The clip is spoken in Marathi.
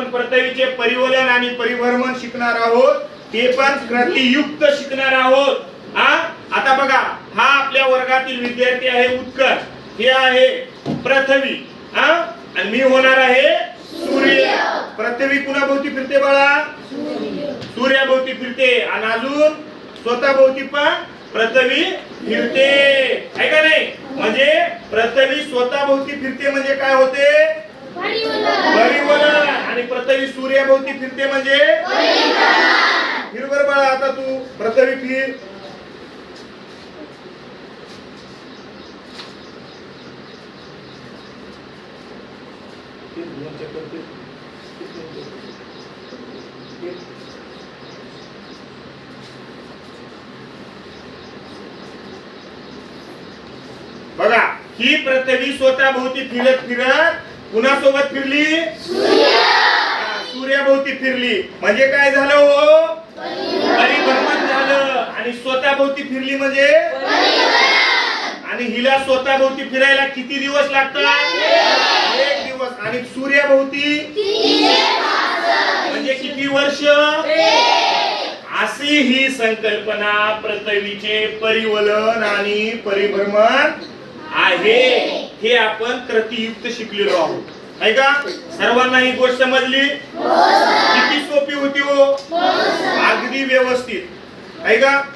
आपण प्रतवीचे परिवलन आणि परिभ्रमण शिकणार आहोत. ते पण क्रतियुक्त शिकणार आहोत. हा? आता बघा हा आपल्या वर्गातील विद्यार्थी आहे उत्कर्ष हे आहे पृथ्वी हा? आणि मी होणार आहे सूर्य. पृथ्वी कुणाभोवती फिरते बाळा? सूर्याभोवती फिरते. आणि अजून स्वतःभोवती पण पृथ्वी फिरते. आहे का नाही? म्हणजे पृथ्वी स्वतःभोवती फिरते म्हणजे काय होते? पृथ्वी सूर्याभोवती फिरते म्हणजे? फिर बर बाळा आता तू पृथ्वी फिर. बघा ही पृथ्वी स्वतः भोवती फिरत फिरत कुणासोबत फिरली? फिरली. म्हणजे काय झालं हो? परिभ्रमण झालं. आणि स्वतः भोवती फिरली म्हणजे? आणि हिला स्वतः भोवती फिरायला किती दिवस लागतात? एक दिवस. आणि सूर्याभोवती? म्हणजे किती वर्ष? अशी ही संकल्पना पृथ्वीचे परिवलन आणि परिभ्रमण आहे. हे आपण क्रतियुक्त शिकलेलो आहोत. आहे का? सर्वांना ही गोष्ट समजली? किती सोपी होती हो? अगदी व्यवस्थित. आहे का?